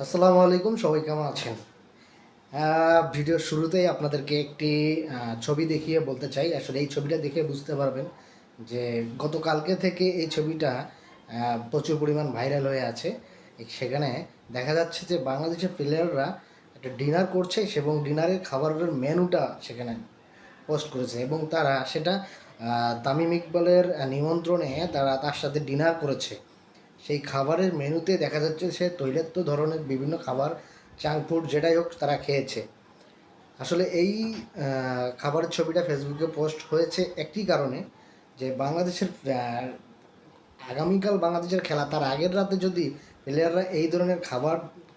আসসালামু আলাইকুম, সবাই কেমন আছেন? ভিডিওর শুরুতেই আপনাদেরকে একটি ছবি দেখিয়ে বলতে চাই। আসলে এই ছবিটা দেখে বুঝতে পারবেন যে গতকালকে থেকে এই ছবিটা প্রচুর পরিমাণ ভাইরাল হয়ে আছে। সেখানে দেখা যাচ্ছে যে বাংলাদেশের প্লেয়াররা একটা ডিনার করছে এবং ডিনারের খাবারের মেনুটা সেখানে পোস্ট করেছে এবং তারা সেটা তামিম ইকবালের নিমন্ত্রণে তারা তার সাথে ডিনার করেছে। সেই খাবারের মেনুতে দেখা যাচ্ছে সে তৈলাক্ত ধরনের বিভিন্ন খাবার চাঙ্ক ফুড যেটাই হোক তারা খেয়েছে। আসলে এই খাবারের ছবিটা ফেসবুকে পোস্ট হয়েছে একটি কারণে যে বাংলাদেশের আগামীকাল বাংলাদেশের খেলা, তার আগের রাতে যদি প্লেয়াররা এই ধরনের খাবার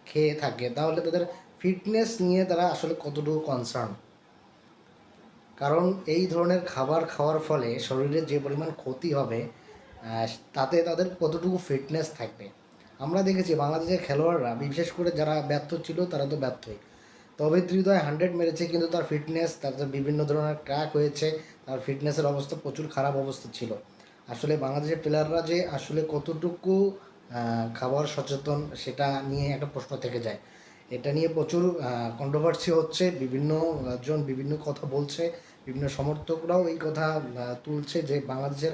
খেয়ে থাকে, তাহলে তাদের ফিটনেস নিয়ে তারা আসলে কতটুকু কনসার্ন কারণ এই ধরনের খাবার খাওয়ার ফলে শরীরের যে পরিমাণ ক্ষতি হবে তাতে তাদের কতটুকু ফিটনেস থাকবে। আমরা দেখেছি বাংলাদেশের খেলোয়াড়রা, বিশেষ করে যারা ব্যর্থ ছিল, তারা তো ব্যর্থই। তবে হৃদয় হান্ড্রেড মেরেছে, কিন্তু তার ফিটনেস তার বিভিন্ন ধরনের ক্র্যাক হয়েছে, তার ফিটনেসের অবস্থা প্রচুর খারাপ অবস্থা ছিল। আসলে বাংলাদেশের প্লেয়াররা যে আসলে কতটুকু খাবার সচেতন, সেটা নিয়ে একটা প্রশ্ন থেকে যায়। এটা নিয়ে প্রচুর কন্ট্রোভার্সি হচ্ছে, বিভিন্ন জন বিভিন্ন কথা বলছে, বিভিন্ন সমর্থকরাও এই কথা তুলছে যে বাংলাদেশের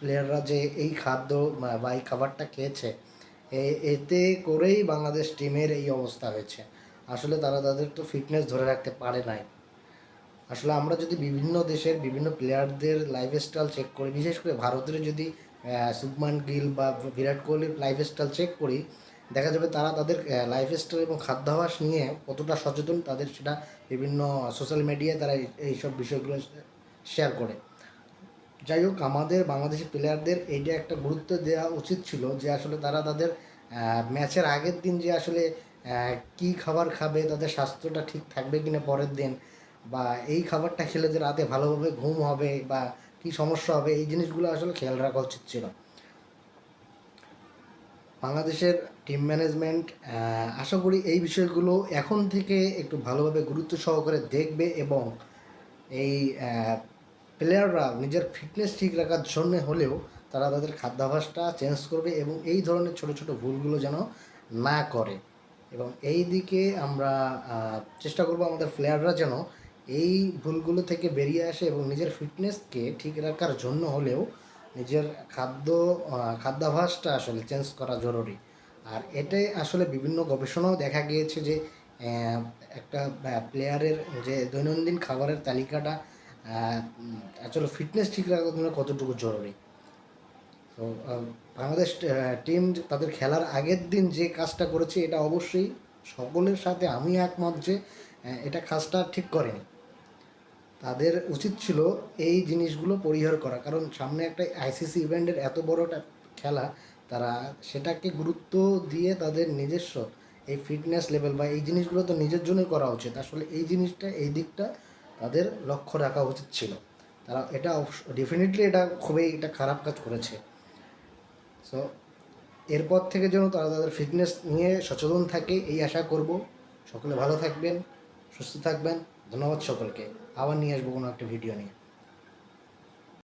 প্লেয়াররা যে এই খাদ্য বা- এই খাবারটা খেয়েছে এতে করেই বাংলাদেশ টিমের এই অবস্থা হয়েছে। আসলে তারা তাদের তো ফিটনেস ধরে রাখতে পারে নাই। আসলে আমরা যদি বিভিন্ন দেশের বিভিন্ন প্লেয়ারদের লাইফস্টাইল চেক করি, বিশেষ করে ভারতের যদি শুভমান গিল বা বিরাট কোহলির লাইফস্টাইল চেক করি, দেখা যাবে তারা তাদের লাইফস্টাইল এবং খাদ্যাভাস নিয়ে কতটা সচেতন, তাদের সেটা বিভিন্ন সোশ্যাল মিডিয়ায় তারা এই- এইসব বিষয়গুলো শেয়ার করে। যাই হোক, আমাদের বাংলাদেশি প্লেয়ারদের এইটা একটা গুরুত্ব দেওয়া উচিত ছিল যে আসলে তারা তাদের ম্যাচের আগের দিন যে আসলে কি খাবার খাবে, তাদের স্বাস্থ্যটা ঠিক থাকবে কিনা পরের দিন, বা এই খাবারটা খেলে যে রাতে ভালোভাবে ঘুম হবে বা কি সমস্যা হবে, এই জিনিসগুলো আসলে খেয়াল রাখা উচিত ছিল। বাংলাদেশের টিম ম্যানেজমেন্ট আশা করি এই বিষয়গুলো এখন থেকে একটু ভালোভাবে গুরুত্ব সহকারে দেখবে এবং এই প্লেয়াররা নিজের ফিটনেস ঠিক রাখার জন্য হলেও তারা তাদের খাদ্যাভ্যাসটা চেঞ্জ করবে এবং এই ধরনের ছোট ছোট ভুলগুলো যেন না করে। এবং এই দিকে আমরা চেষ্টা করব আমাদের প্লেয়াররা যেন এই ভুলগুলো থেকে বেরিয়ে আসে এবং নিজের ফিটনেসকে ঠিক রাখার জন্য হলেও নিজের খাদ্য খাদ্যাভ্যাসটা আসলে চেঞ্জ করা জরুরি। আর এটাই আসলে বিভিন্ন গবেষণাও দেখা গিয়েছে যে একটা প্লেয়ারের যে দৈনন্দিন খাবারের তালিকাটা আসলে ফিটনেস ঠিক রাখার জন্য কতটুকু জরুরি? তো বাংলাদেশ টিম তাদের খেলার আগের দিন যে কাজটা করেছে, এটা অবশ্যই সকলের সাথে আমি একমত যে এটা কাজটা ঠিক করেনি। তাদের উচিত ছিল এই জিনিসগুলো পরিহার করা। কারণ সামনে একটা আইসিসি ইভেন্টের এত বড় খেলা, তারা সেটাকে গুরুত্ব দিয়ে তাদের নিজস্ব এই ফিটনেস লেভেল বা এই জিনিসগুলো তো নিজের জন্যই করা উচিত। আসলে এই জিনিসটা, এই দিকটা তাদের লক্ষ্য রাখা উচিত ছিল। তারা এটা ডেফিনেটলি এটা খুবই এটা খারাপ কাজ করেছে। সো এরপর থেকে যেন তারা তাদের ফিটনেস নিয়ে সচেতন থাকে, এই আশা করব। সকলে ভালো থাকবেন, সুস্থ থাকবেন। ধন্যবাদ সকলকে। আবার নিয়ে আসব কোনো একটা ভিডিও নিয়ে।